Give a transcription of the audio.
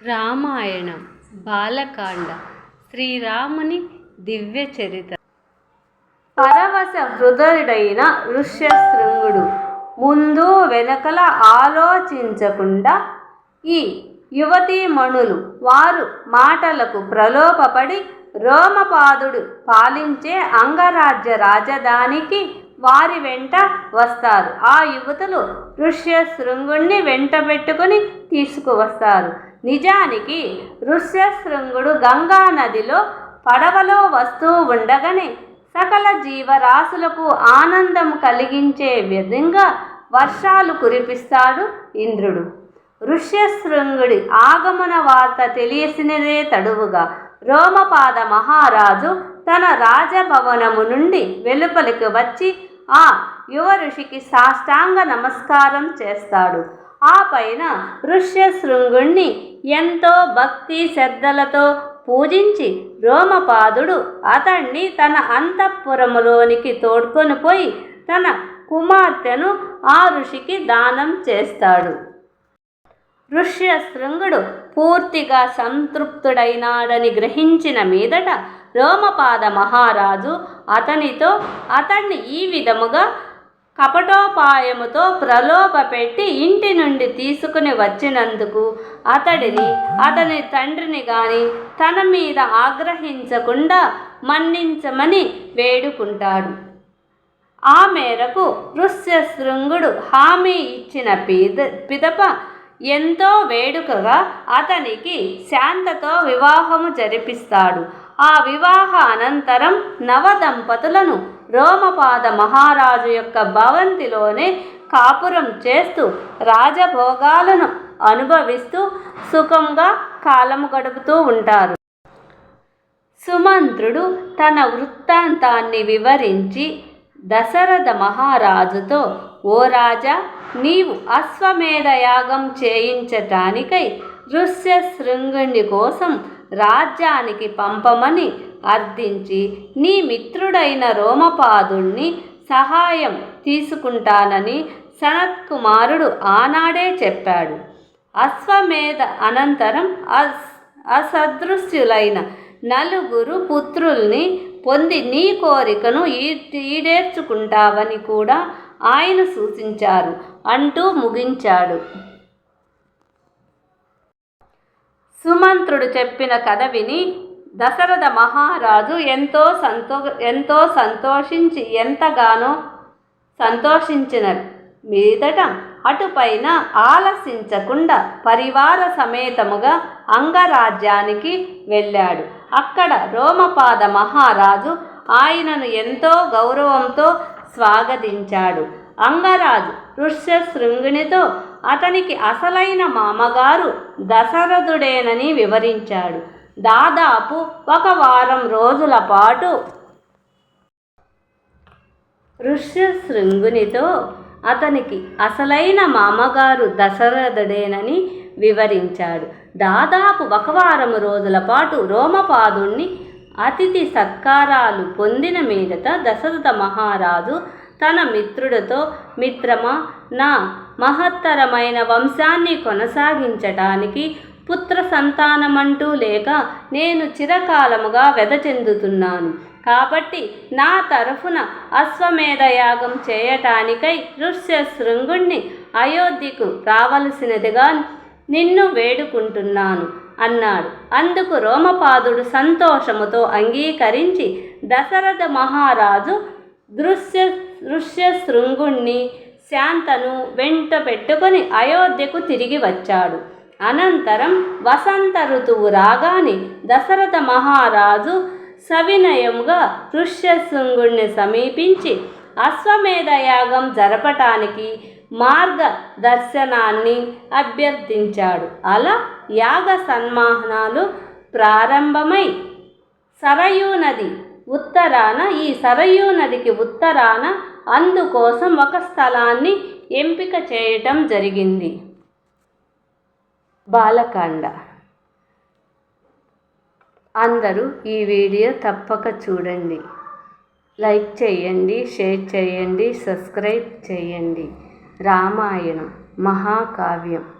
రామాయణం బాలకాండ శ్రీరాముని దివ్య చరిత పరవశ హృదయుడైన ఋష్యశృంగుడు ముందు వెనకల ఆలోచించకుండా ఈ యువతీమణులు వారు మాటలకు ప్రలోభపడి రోమపాదుడు పాలించే అంగరాజ్య రాజధానికి వారి వెంట వస్తారు. ఆ యువతులు ఋష్యశృంగుణ్ణి వెంట పెట్టుకుని తీసుకువస్తారు. నిజానికి ఋష్యశృంగుడు గంగా నదిలో పడవలో వస్తూ ఉండగానే సకల జీవరాశులకు ఆనందం కలిగించే విధంగా వర్షాలు కురిపిస్తాడు ఇంద్రుడు. ఋష్యశృంగుడి ఆగమన వార్త తెలియసినదే తడువుగా రోమపాద మహారాజు తన రాజభవనము నుండి వెలుపలికి వచ్చి ఆ యువ ఋషికి సాష్టాంగ నమస్కారం చేస్తాడు. ఆ పైన ఋష్యశృంగుణ్ణి ఎంతో భక్తి శ్రద్ధలతో పూజించి రోమపాదుడు అతణ్ణి తన అంతఃపురములోనికి తోడ్కొని పోయి తన కుమార్తెను ఆ ఋషికి దానం చేస్తాడు. ఋష్యశృంగుడు పూర్తిగా సంతృప్తుడైనాడని గ్రహించిన మీదట రోమపాద మహారాజు అతనితో అతన్ని ఈ విధముగా కపటోపాయముతో ప్రలోభపెట్టి ఇంటి నుండి తీసుకుని వచ్చినందుకు అతడిని అతని తండ్రిని గాని తన మీద ఆగ్రహించకుండా మన్నించమని వేడుకుంటాడు. ఆ మేరకు ఋష్యశృంగుడు హామీ ఇచ్చిన పిద పిదప ఎంతో వేడుకగా అతనికి శాంతతో వివాహము జరిపిస్తాడు. ఆ వివాహ అనంతరం నవదంపతులను రోమపాద మహారాజు యొక్క భవంతిలోనే కాపురం చేస్తూ రాజభోగాలను అనుభవిస్తూ సుఖంగా కాలము గడుపుతూ ఉంటారు. సుమంత్రుడు తన వృత్తాంతాన్ని వివరించి దశరథ మహారాజుతో ఓ రాజా నీవు అశ్వమేధ యాగం చేయించటానికై ఋష్యశృంగుని కోసం రాజ్యానికి పంపమని అర్థించి నీ మిత్రుడైన రోమపాదుణ్ణి సహాయం తీసుకుంటానని సనత్కుమారుడు ఆనాడే చెప్పాడు. అశ్వమేధ అనంతరం అస్ అసదృశ్యులైన నలుగురు పుత్రుల్ని పొంది నీ కోరికను ఈడేర్చుకుంటావని కూడా ఆయన సూచించారు అంటూ ముగించాడు. సుమంత్రుడు చెప్పిన కథ విని దశరథ మహారాజు ఎంతో సంతో ఎంతో సంతోషించి ఎంతగానో సంతోషించిన మీదట అటుపైన ఆలసించకుండా పరివార సమేతముగా అంగరాజ్యానికి వెళ్ళాడు. అక్కడ రోమపాద మహారాజు ఆయనను ఎంతో గౌరవంతో స్వాగతించాడు. అంగరాజు ఋష్యశృంగునితో అతనికి అసలైన మామగారు దశరథుడేనని వివరించాడు. దాదాపు ఒక వారం రోజుల పాటు ఋష్యశృంగునితో అతనికి అసలైన మామగారు దశరథుడేనని వివరించాడు. దాదాపు ఒక వారం రోజుల పాటు రోమపాదుణ్ణి అతిథి సత్కారాలు పొందిన మీదట దశరథ మహారాజు తన మిత్రుడితో మిత్రమా నా మహత్తరమైన వంశాన్ని కొనసాగించటానికి పుత్ర సంతానమంటూ లేక నేను చిరకాలముగా వెదచెందుతున్నాను. కాబట్టి నా తరఫున అశ్వమేధ యాగం చేయటానికై ఋష్యశృంగుణ్ణి అయోధ్యకు రావలసినదిగా నిన్ను వేడుకుంటున్నాను అన్నాడు. అందుకు రోమపాదుడు సంతోషముతో అంగీకరించి దశరథ మహారాజు దృశ్య ఋష్యశృంగుణ్ణి శాంతను వెంట పెట్టుకొని అయోధ్యకు తిరిగి వచ్చాడు. అనంతరం వసంత ఋతువు రాగానే దశరథ మహారాజు సవినయముగా ఋష్యశృంగుణ్ణి సమీపించి అశ్వమేధ యాగం జరపటానికి మార్గదర్శనాన్ని అభ్యర్థించాడు. అలా యాగ సన్మానాలు ప్రారంభమై సరయూ నది ఉత్తరాన ఈ సరయూ నదికి ఉత్తరాన అందుకోసం ఒక స్థలాన్ని ఎంపిక చేయటం జరిగింది. బాలకాండ. అందరూ ఈ వీడియో తప్పక చూడండి. లైక్ చేయండి షేర్ చేయండి సబ్స్క్రైబ్ చేయండి. రామాయణం మహాకావ్యం.